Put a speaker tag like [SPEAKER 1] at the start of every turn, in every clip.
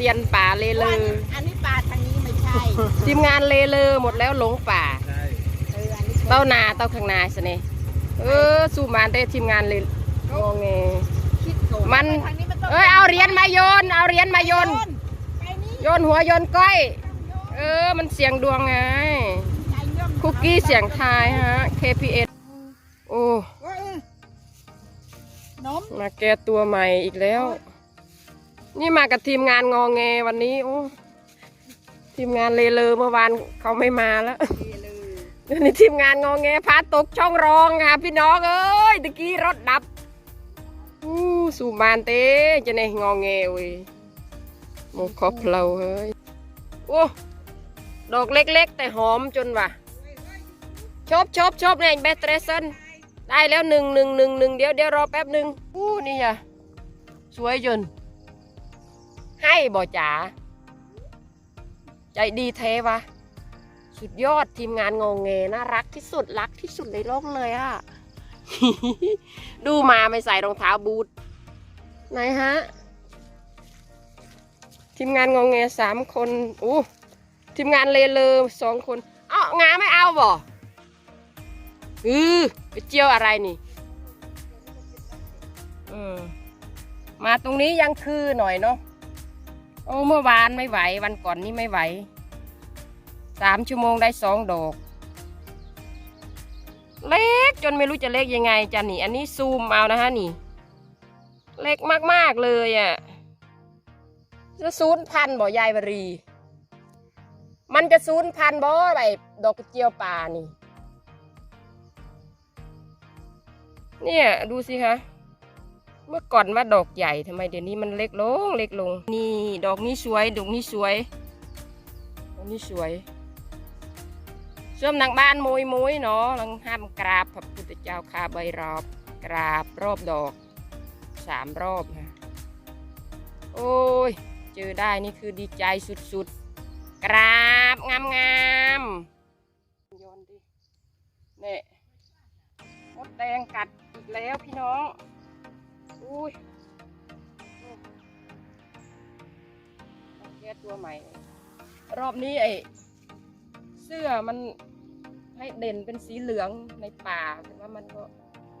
[SPEAKER 1] ซียนป่าเลเลอ
[SPEAKER 2] อันนี้ป่าทางนี้ไม่ใช่
[SPEAKER 1] ทีมงานเลเลอหมดแล้วหลงป่า
[SPEAKER 3] ใช่
[SPEAKER 2] เออ อันนี้
[SPEAKER 1] เต้านาเต้าข้างนาสนี่เออสู้มานได้ทีมงานเลยงอแง
[SPEAKER 2] คิดโกง
[SPEAKER 1] มัน
[SPEAKER 2] ทางนี้มันต้อง
[SPEAKER 1] เอ้ยเอาเหรียญมาโยน เอาเหรียญมาโยน
[SPEAKER 2] ไปนี่
[SPEAKER 1] โยนหัวโยนก้อย เออ มันเสียงดวงไง
[SPEAKER 2] ใจย่อม
[SPEAKER 1] คุกกี้เสียงทายฮะ KPS โอ้
[SPEAKER 2] เอ้ยนม
[SPEAKER 1] มาแก้ตัวใหม่อีกแล้ว นี่มากับทีมงานงอแงวันนี้โอ้ทีมงานเลเลอเมื่อวานเขาไม่มาแล้ว
[SPEAKER 2] เลย
[SPEAKER 1] นี่ทีมงานงอแงพาตกช่องรองค่ะ พี่น้องเอ้ยตะกี้รถดับอู้สู่มานเต้จะในงอแงเว้ยโมคอเพลาเฮ้ยโอ้ดอกเล็กๆ แต่หอมจนว่ะชอบชอบชอบเนี่ยเบสเตรสันได้แล้วหนึ่งหนึ่งหนึ่งหนึ่งเดี๋ยวเดี๋ยวรอแป๊บหนึ่งอู้นี่อะสวยจน ให้บ่จ๋าใจดีเทวะ สุดยอดทีมงานงงเงน่ารักที่สุดรักที่สุดในโลกเลยอะดูมาไม่ใส่รองเท้าบูทไหนฮะ ทีมงานงงเงสามคนอู้ทีมงานเลเลอสองคนเอ้างาไม่เอาบ่อือไปเจียวอะไรนี่เออมาตรงนี้ยังคือหน่อยเนาะ อ้เมื่อวานไม่ไหว วันก่อนนี่ไม่ไหวสามชั่วโมงได้สองดอก เล็กจนไม่รู้จะเล็กยังไงจ้ะนี่ อันนี้ซูมเอานะฮะนี่ เล็กมากๆเลยอะ่ะจะศูนย์พันบ่ยายบรี มันจะศูนย์พันบ่อะไอดอกเจียวป่านี่ เนี่ยดูสิคะ เมื่อก่อนว่าดอกใหญ่ทำไมเดี๋ยวนี้มันเล็กลงเล็กลง นี่ดอกนี้สวยดอกนี้สวยดอกนี้สวยช่วมนางบ้านมวยมวยเนาะลังห้ามกราบพระพุทธเจ้าคาใบรอบ กราบรอบดอกสามรอบนะโอ้ย เจอได้นี่คือดีใจสุดๆ กราบงามงามโยนดิเนี่ยมดแดงกัดอีกแล้วพี่น้อง อุ้ยแก้ตัวใหม่ รอบนี้ไอเสื้อมันให้เด่นเป็นสีเหลืองในป่าแต่ว่ามันก็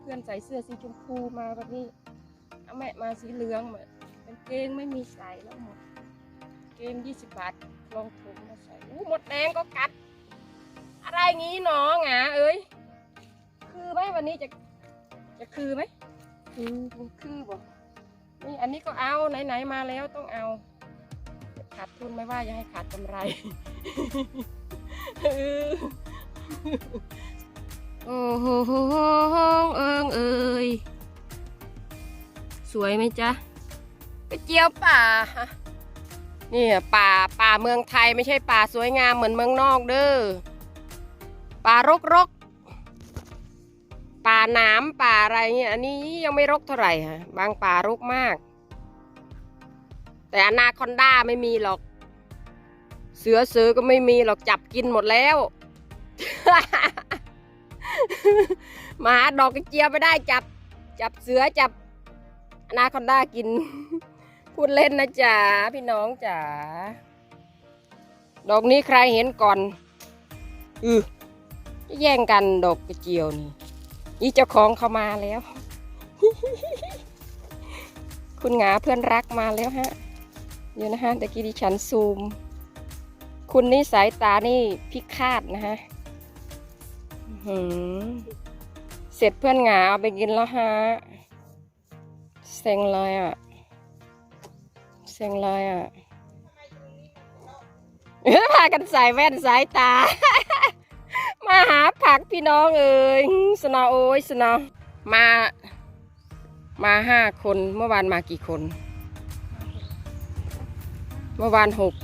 [SPEAKER 1] เพื่อนใส่เสื้อสีชมพูมาแบบนี้เอาแม่มาสีเหลืองเหมาเป็นเกงไม่มีใส่แล้วหมด เกงยี่สิบบาทลองถุงมาใส่อู้หมดแดงก็กัด อะไรงี้หนอหงาเอ้ย คือไหมวันนี้จะจะคือไหม คือคือบอกนี่อันนี้ก็เอาไหนๆมาแล้วต้องเอา ขาดทุนไม่ว่าอย่าให้ขาดกำไรโอ้โหเอิงเอ้ยสวยไหมจ๊ะไปเจียวป่านี่ป่าป่าเมืองไทยไม่ใช่ป่าสวยงามเหมือนเมืองนอกเด้อป่ารกรก ป่านามป่าอะไรเงี้ยอันนี้ยังไม่รกเท่าไหร่ฮะบางป่ารกมาก แต่อนาคอนด้าไม่มีหรอก เสือเสือก็ไม่มีหรอกจับกินหมดแล้ว มาหาดอกกระเจียวไม่ได้จับ จับเสือจับอนาคอนด้ากิน พูดเล่นนะจ๊ะพี่น้องจ๋าดอกนี้ใครเห็นก่อน อือแย่งกันดอกกระเจียวนี่ นี่เจ้าของเขามาแล้ว คุณหงาเพื่อนรักมาแล้วฮะเดี๋ยวนะฮะตะกี้ดิฉันซูม คุณนี่สายตานี่พิฆาตนะฮะเสร็จเพื่อนหงาเอาไปกินแล้วฮะเซ็งเลยอะเซ็งเลยอะพากันใส่แว่นสายตา มาหาผักพี่น้องเอ่ยสนาโอ้ยสนามา มาห้าคนเมื่อวานมากี่คน เมื่อวานหก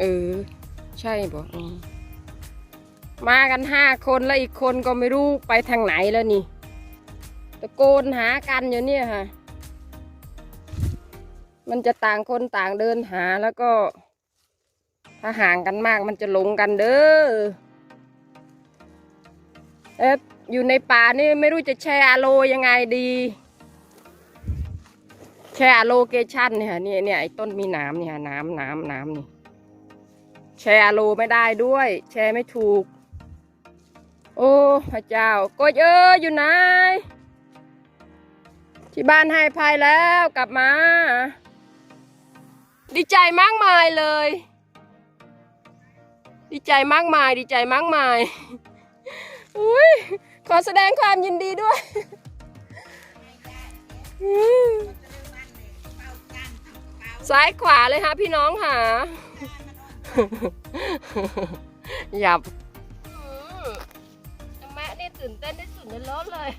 [SPEAKER 1] เออ ใช่บอกมมากันห้าคนแล้วอีกคนก็ไม่รู้ไปทางไหนแล้วนี่ตะโกนหากันอยู่เนี่ยค่ะ มันจะต่างคนต่างเดินหาแล้วก็ ถ้าห่างกันมากมันจะหลงกันเด้อเอ๊ะอยู่ในป่านี่ไม่รู้จะแชร์อะโลยังไงดี แชร์อะโลเคชันเนี่ยเนี่ยเนี่ยไอ้ต้นมีน้ำเนี่ยน้ำน้ำน้ำนี่แชร์อะโลไม่ได้ด้วย แชร์ไม่ถูก โอ้พระเจ้าโกยเอ้ยอยู่ไหนที่บ้านให้ภัยแล้วกลับมา ดีใจมากมายเลย ดีใจมากมาย ดีใจมากมาย อุ้ยขอแสดงความยินดีด้วยซ้ายขวาเลยฮะพี่น้องค่ะหยับแม่นี่ตื่นเต้นที่สุดในโลกเลย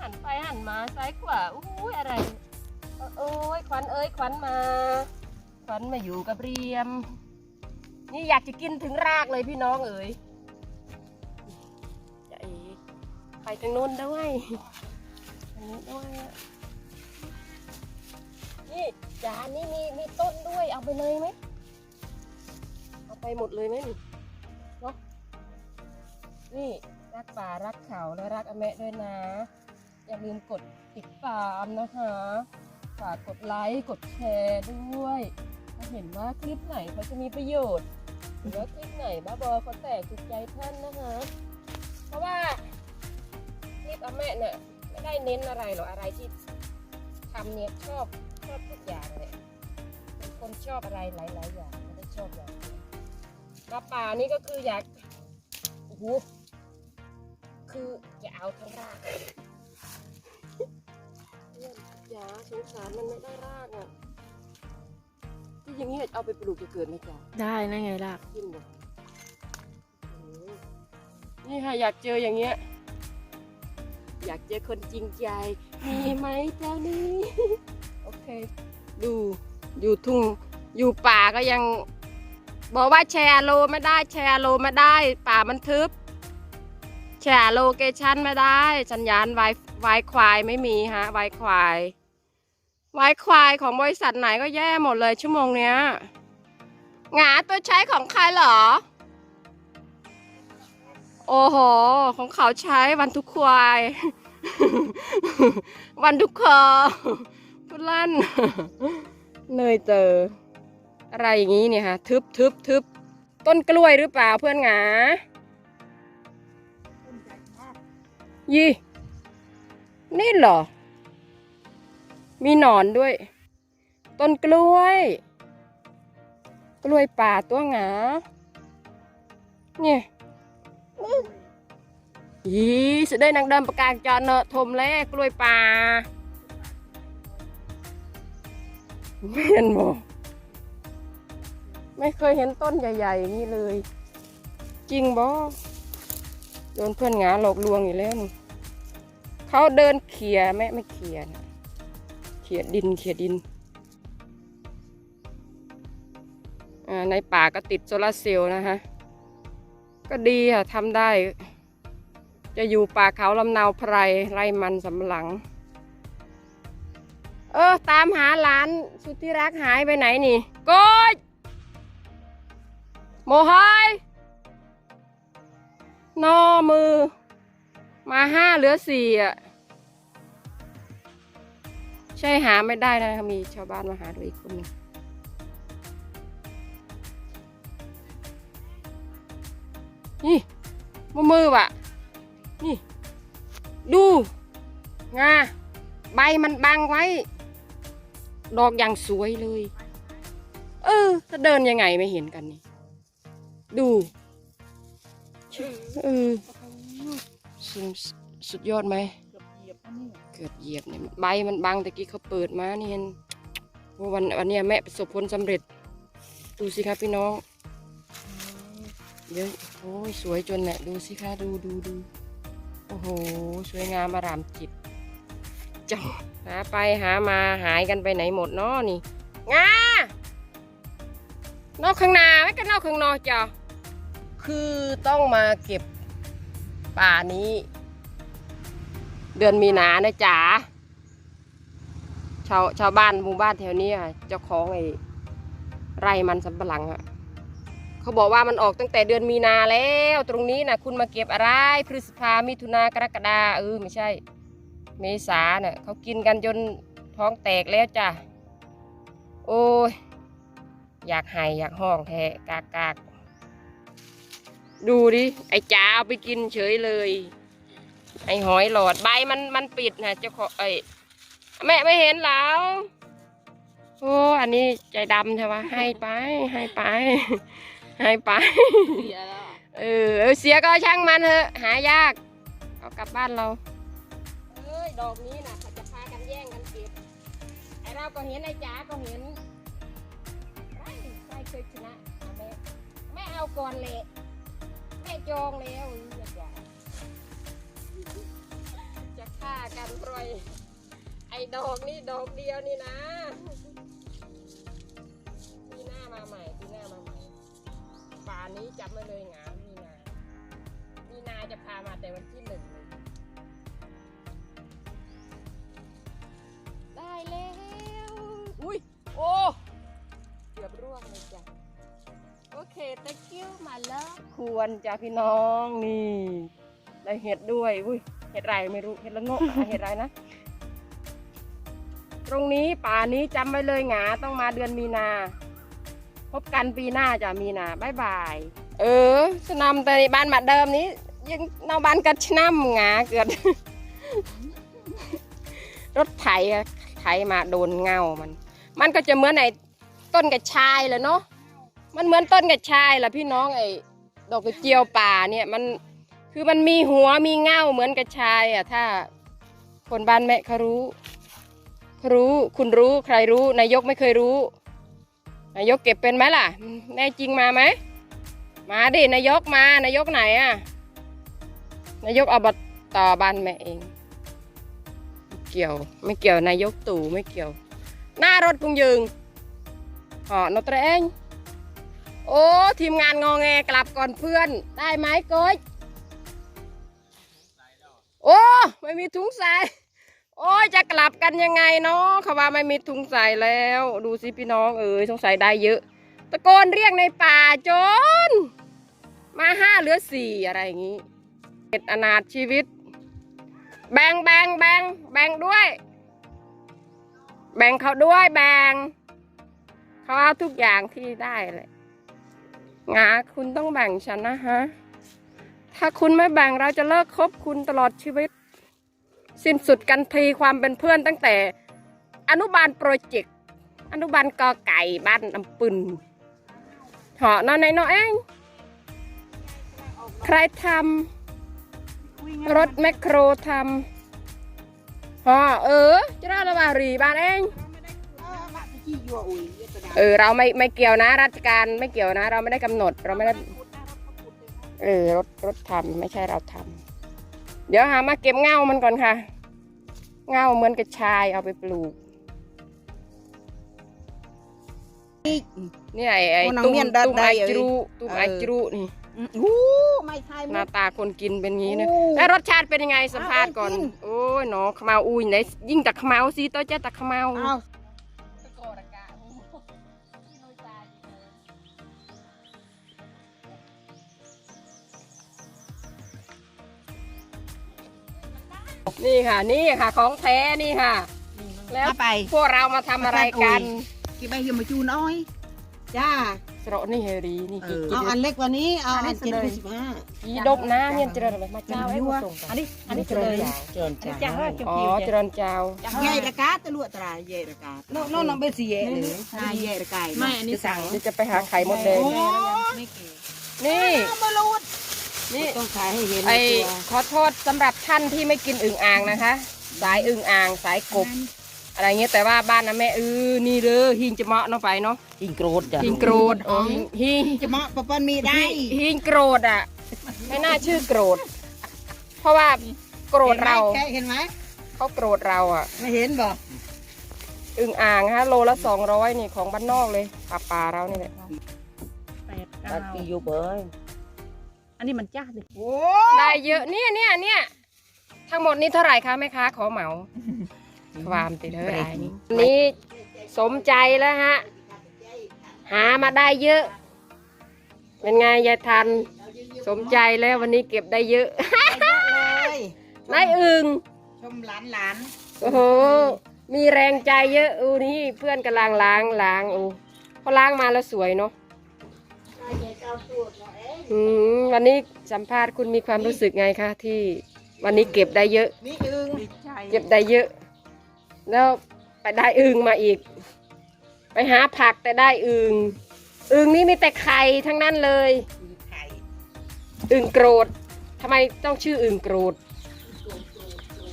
[SPEAKER 1] หันไปหันมาซ้ายขวาอุ้ยอะไรโอ้ยขวัญเอ้ยขวัญมา ขวัญมาอยู่กับเรียม นี่อยากจะกินถึงรากเลยพี่น้องเอ๋ยจะอีกไปทางนู้นด้วยทางนี้ด้วยนี่จานนี่มีมีต้นด้วยเอาไปเลยไหมเอาไปหมดเลยไหมนี่เนาะนี่รักป่ารักเขาและรักอแมะด้วยนะ อย่าลืมกดติดตามนะคะฝากกดไลค์กดแชร์ด้วย ถ้าเห็นว่าคลิปไหนเขาจะมีประโยชน์ หรือว่าคลิปไหนบ้าบอเขาแตกถูกใจท่านนะคะ เพราะว่าคลิปอาแม่เนี่ยไม่ได้เน้นอะไรหรอกอะไรที่ทำเนี่ยชอบชอบทุกอย่างเลยเป็นคนชอบอะไรหลาย ๆ อย่างไม่ได้ชอบอย่างมาป่านี่ก็คืออยากโอ้โหคือจะเอาทั้งรากเนี่ยอย่าสงสารมันไม่ได้รากอะ ที่อย่างนี้เอาไปปลูกจะเกิดไหมจ๊ะ
[SPEAKER 3] ได้นั่นไงล่ะ
[SPEAKER 1] กินบ่โอ้โหนี่ค่ะอยากเจออย่างเงี้ย อยากเจอคนจริงใจ มีไหมเจ้านี้โอเค ดูอยู่ทุ่งอยู่ป่าก็ยัง บอกว่าแชร์โลไม่ได้ แชร์โลไม่ได้ ป่ามันทึบ แชร์โลเคชันไม่ได้สัญญาณไวไวควายไม่มีฮะไวควาย ไว้ควายของบริษัทไหนก็แย่หมดเลยชั่วโมงเนี้ยหงาตัวใช้ของใครเหรอ โอ้โห ของเขาใช้วันทุกควาย วันทุกคอพุดลั่นเนยเจอ อะไรอย่างนี้เนี่ยฮะทึบทึบทึบต้นกล้วยหรือเปล่าเพื่อนหงายี่ นี่เหรอ มีหนอนด้วย ต้นกล้วย กล้วยป่าตัวหงาเนี่ยอีสุดได้นังเดิมประกาศจอเนอะทมแล้วกล้วยป่าไม่เห็นบ่ไม่เคยเห็นต้นใหญ่ๆอย่างนี้เลย จริงบ่โดนเพื่อนงาหลอกลวงอยู่แล้ว เขาเดินเขี่ยแม่ไม่เขี่ยนะ ขี่ยดินเขี่ยดินในป่าก็ติดโซลาร์เซลล์นะคะก็ดีค่ะทำได้ จะอยู่ป่าเขาลำนาวไพรไร่มันสำหลัง เออ ตามหาหลานสุดที่รักหายไปไหนนี่โกดโมหายนอมือ มาห้าเหลือสี่อะ ใช่หาไม่ได้นะคะมีชาวบ้านมาหาด้วยอีกคนนึงนี่มือมือว่ะ นี่ ดูงาใบมันบังไว้ ดอกอย่างสวยเลย เออจะเดินยังไงไม่เห็นกันนี่ ดูเออสุดสุดยอดไหม
[SPEAKER 2] เกือบ เหยียบ
[SPEAKER 1] เนี่ยใบมันบังตะกี้เขาเปิดมานี่เห็นว่าวันวันนี้แม่ประสบผลสำเร็จ ดูสิครับพี่น้องเยอะโอ้ยสวยจนเนี่ยดูสิคะดูดูดูโอ้โหสวยงามอารามจิตจ้าหาไปหามาหายกันไปไหนหมดเนาะนี่งานอกข้างนาไม่ก็นอกข้างนอกจ้ะคือต้องมาเก็บป่านี้ เดือนมีนานะจ๋าชาวชาวบ้านหมู่บ้านแถวนี้อะเจ้าของไอ้ไร่มันสำปะหลังอะเขาบอกว่ามันออกตั้งแต่เดือนมีนาแล้ว ตรงนี้นะคุณมาเก็บอะไรพฤษภามิถุนากรกฎาเออไม่ใช่ เมษาเน่ะเขากินกันจนท้องแตกแล้วจ้ะโอ้ยอยากไห้อยากห้องแท้กากกากดูดิไอ้จ๋าเอาไปกินเฉยเลย ไอ้หอยหลอดใบมันมันปิดนะเจ้าของไอ้ยแม่ไม่เห็นแล้วโอ้อันนี้ใจดำใช่ปะให้ไปให้ไปให้ไป
[SPEAKER 2] เสียแล้ว
[SPEAKER 1] เออเออเสียก็ช่างมันเถอะหายากเอากลับบ้านเราเอ้ยดอกนี้นะเขาจะพากันแย่งกันเก็บไอเราก็เห็นไอ้จ๋าก็เห็นใครใครเคยชนะเอาแม่แม่เอาก่อนเลยแม่จองแล้วอย่า จะฆ่ากันปล่อย ไอ้ดอกนี่ดอกเดียวนี่นะปีหน้ามาใหม่ปีหน้ามาใหม่ป่านนี้จำไว้เลยงามีนามีนาจะพามาแต่วันที่หนึ่งได้แล้ว อุ้ย โอ้เกือบร่วงเลยจ้ะ โอเค thank you มาแล้ว ควรจ้ะพี่น้องนี่ ได้เห็ดด้วยอุ้ยเห็ดไรไม่รู้เห็ดละโงกอะเห็ดไรนะ ตรงนี้ป่านี้จำไว้เลยหงาต้องมาเดือนมีนา พบกันปีหน้าจ้ะมีนาบายบาย เออสนามแต่ในบ้านมาเดิมนี้ ยังนอกบ้านกัดชะน้ำหงาเกิด รถไถอะไถมาโดนเงามัน มันก็จะเหมือนไอ้ต้นกระชายเลยเนาะมันเหมือนต้นกระชายแหละพี่น้องไอ้ดอกกระเจียวป่าเนี่ยมัน คือมันมีหัวมีเงาเหมือนกระชายอะถ้าคนบ้านแม่เขารู้เขารู้คุณรู้ใครรู้นายกไม่เคยรู้ นายกเก็บเป็นไหมล่ะ แน่จริงมาไหมมาดินายกมานายกไหนอะนายกอบตบ้านแม่เองเกี่ยว ไม่เกี่ยวนายกตู่ไม่เกี่ยว หน้ารถพุงยืงหอนตรเองโอ้ทีมงานงอแงกลับก่อนเพื่อน ได้ไหมก้อย ไม่มีถุงใส่ โอ้ยจะกลับกันยังไงเนาะเขาว่าไม่มีถุงใส่แล้ว ดูสิพี่น้องเอ๋ยสงสัยได้เยอะ ตะโกนเรียกในป่าจน มาห้าเหลือสี่อะไรอย่างนี้เป็นอนาถชีวิต แบ่งแบ่งแบ่งแบ่งด้วย แบ่งเขาด้วยแบ่งเขาเอาทุกอย่างที่ได้เลยงาคุณต้องแบ่งฉันนะฮะ ถ้าคุณไม่แบ่งเราจะเลิกคบคุณตลอดชีวิต สิ้นสุดกันทีความเป็นเพื่อนตั้งแต่ อนุบาลโปรเจกต์อนุบาลกอไก่บ้านลำปึนเหาะนอนในนอเองใครทำรถแมคโครทำหาะเออจะได้ระบารีบ้านเองเออเราไม่ไม่เกี่ยวนะ ราชการไม่เกี่ยวนะ เราไม่ได้กำหนดเราไม่ได้เออรถรถทำไม่ใช่เราทำ เดี๋ยวหามาเก็บเง่ามันก่อนค่ะ เง่าเหมือนกระชายเอาไปปลูก นี่ไอ้ไอ้
[SPEAKER 2] โอ้นาง
[SPEAKER 1] ตุ้ม
[SPEAKER 2] เมียนดัด
[SPEAKER 1] ตุ้ม
[SPEAKER 2] ได้
[SPEAKER 1] ไอ
[SPEAKER 2] เอ้ย
[SPEAKER 1] จรูตุ้มไอ
[SPEAKER 2] เออ
[SPEAKER 1] จรูนี่
[SPEAKER 2] อู้ไม่ใช่
[SPEAKER 1] ห
[SPEAKER 2] ไม่
[SPEAKER 1] น้าตาคนกินเป็นงี้นะ
[SPEAKER 2] โอ้
[SPEAKER 1] แล้วรสชาติเป็นยังไงสัมภาษณ์ก่อน
[SPEAKER 2] เอาเอากิน
[SPEAKER 1] โอ้ยหนอขมาวอุ้ยไหนยิ่งตะขมาวสิตัวเจ้าตะขมาว
[SPEAKER 2] เอา
[SPEAKER 1] นี่ค่ะ นี่ค่ะ ของแท้นี่ค่ะ แล้ว
[SPEAKER 2] เอาไป
[SPEAKER 1] พวกเรามาทำอะไรกัน
[SPEAKER 2] กี่ใบเหี่ยวมาจูน้อย จ้า
[SPEAKER 1] สระนี่เฮรีนี่
[SPEAKER 2] เอ
[SPEAKER 1] กี่
[SPEAKER 2] อ
[SPEAKER 1] กี่
[SPEAKER 2] เอาอันเล็กกว่านี้ เอา
[SPEAKER 1] อั
[SPEAKER 2] อั
[SPEAKER 1] น
[SPEAKER 2] น
[SPEAKER 1] นี้
[SPEAKER 2] เจ็ด
[SPEAKER 1] เลย
[SPEAKER 2] สิบห้า
[SPEAKER 1] กี่ดบนะเมียนเจริญอะไรมาเจ้าให้มาส่ง
[SPEAKER 2] อันนี้อันนี้เจริญเจริญจ้า
[SPEAKER 1] อ๋อเจริญเจ้า
[SPEAKER 2] ใหญ่ระกาตะลวดตราใหญ่ระกาโน่นโน่นน้องเบสเย่เลยนายใหญ่ระกาย
[SPEAKER 3] ไม่อันนี้สั่ง
[SPEAKER 1] เดี๋ยวจะไปหาไข่มดแดง
[SPEAKER 2] โอ้
[SPEAKER 3] ไม่เก๋
[SPEAKER 1] นี่
[SPEAKER 2] มาลูด
[SPEAKER 1] นี่
[SPEAKER 2] ต้องขายให้เห็น
[SPEAKER 1] ไอ
[SPEAKER 2] ในตัว
[SPEAKER 1] ขอโทษสำหรับท่านที่ไม่กินอึ่งอ่างนะคะ สายอึ่งอ่างสายกบ อะไรเงี้ยแต่ว่าบ้านนะแม่เออนี่เด้อหิงจะเหมาะเนาะไปเนาะ
[SPEAKER 2] หิงโกรธจ้ะ
[SPEAKER 1] หิงโกรธอ๋อหิงหิง
[SPEAKER 2] จะมาปะปนมีได้
[SPEAKER 1] หิงโกรธอะไม่น่าชื่อโกรธ เพราะว่าโกรธเรา
[SPEAKER 2] เห็นไหม
[SPEAKER 1] เขาโกรธเราอะ
[SPEAKER 2] ไม่เห็นบ่
[SPEAKER 1] อึ่งอ่างฮะโลละสองร้อยนี่ของบ้านนอกเลยป่าป่าเรานี่แหละ
[SPEAKER 3] แปดเก้า
[SPEAKER 2] ตัดกี่ยูเบย
[SPEAKER 3] อันนี้มันจ้าดิ
[SPEAKER 2] โอ้
[SPEAKER 1] ได้เยอะเนี่ยเนี่ยเนี่ยทั้งหมดนี้เท่าไหร่คะแม่ค้าขอเหมาความติดเท่าไหร่นี่นี่สมใจแล้วฮะ หามาได้เยอะ เป็นไงยายทัน สมใจแล้ววันนี้เก็บได้เยอะ
[SPEAKER 2] ได้เยอะเลย
[SPEAKER 1] นายอึง
[SPEAKER 2] ชมหลานหลาน
[SPEAKER 1] โอ้โหมีแรงใจเยอะอูนี่เพื่อนกำลังล้างล้างอูพอล้างมาแล้วสวยเนาะ อืมวันนี้สัมภาษณ์คุณมีความรู้สึกไงคะที่วันนี้เก็บได้เยอะ
[SPEAKER 2] นี่อึง
[SPEAKER 3] ดีใจ
[SPEAKER 1] เก็บได้เยอะ แล้วไปได้อึงมาอีก ไปหาผักแต่ได้อึงอึงนี่มีแต่ไข่ทั้งนั้นเลย
[SPEAKER 2] อึงไข่
[SPEAKER 1] อึงโกรธทำไมต้องชื่ออึงโกรธ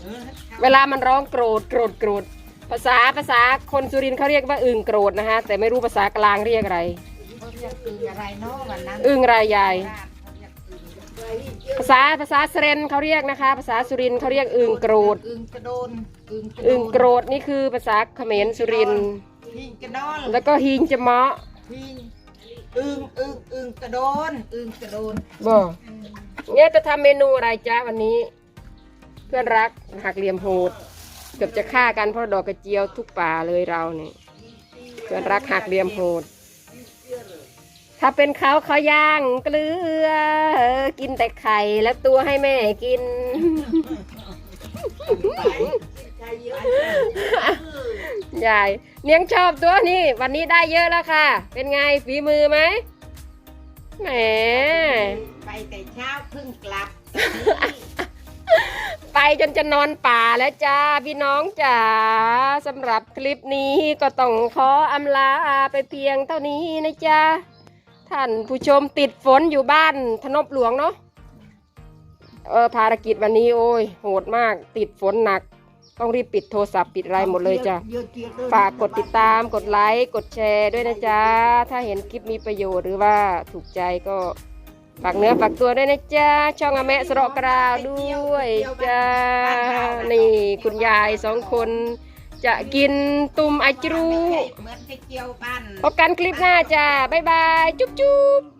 [SPEAKER 2] เออ
[SPEAKER 1] เวลามันร้องโกรธโกรธโกรธภาษาภาษาคนสุรินทร์เขาเรียกว่าอึงโกรธนะคะแต่ไม่รู้ภาษากลางเรียกอะไร
[SPEAKER 2] เขาเรียกอึงอะไรเนาะวันนั้น
[SPEAKER 1] อึงรายใหญ่
[SPEAKER 2] บ้านเขาเรียกอึง
[SPEAKER 1] ภาษาภาษาสเรนเขาเรียกนะคะ ภาษาสุรินทร์เขาเรียกอึงโกรธ
[SPEAKER 2] อึงกระโดนอึงกระโดน
[SPEAKER 1] อึงโกรธนี่คือภาษาเขมรสุรินทร์
[SPEAKER 2] หิงกระดอน
[SPEAKER 1] แล้วก็ฮิงจะเมาะ
[SPEAKER 2] หิงอึงอึงอึงกระโดนอึงกระโดน
[SPEAKER 1] บอกเนี่ยจะทำเมนูอะไรจ้าวันนี้ เพื่อนรักหักเหลี่ยมโหด เกือบจะฆ่ากันเพราะดอกกระเจียวทุกป่าเลยเราเนี่ยเพื่อนรักหักเหลี่ยมโหด ถ้าเป็นเขาเขาย่างเกลือ กินแต่ไข่แล้วตัวให้แม่กินยายเนียงชอบตัวนี้ วันนี้ได้เยอะแล้วค่ะ เป็นไงฝีมือไหมแหม
[SPEAKER 2] ไปแต่เช้าเพิ่งกลับ
[SPEAKER 1] ไปจนจะนอนป่าแล้วจ้า พี่น้องจ๋าสำหรับคลิปนี้ก็ต้องขออำลาไปเพียงเท่านี้นะจ๊ะ ท่านผู้ชมติดฝนอยู่บ้านทนบหลวงเนาะเออภารกิจวันนี้โอ้ยโหดมาก ติดฝนหนัก ต้องรีบปิดโทรศัพท์ปิดอะไรหมดเลยจ้ะ ฝากกดติดตามกดไลค์กดแชร์ด้วยนะจ๊ะ ถ้าเห็นคลิปมีประโยชน์หรือว่าถูกใจก็ฝากเนื้อฝากตัวด้วยนะจ๊ะ ช่องอาแมะสระกราวด้วยจ้านี่คุณยายสองคน จะกินตุ่มไอจรู
[SPEAKER 2] เหมือนไข่เจียวบ้าน
[SPEAKER 1] พบกันคลิปหน้าจ้า บ๊ายบาย จุ๊บจุ๊บ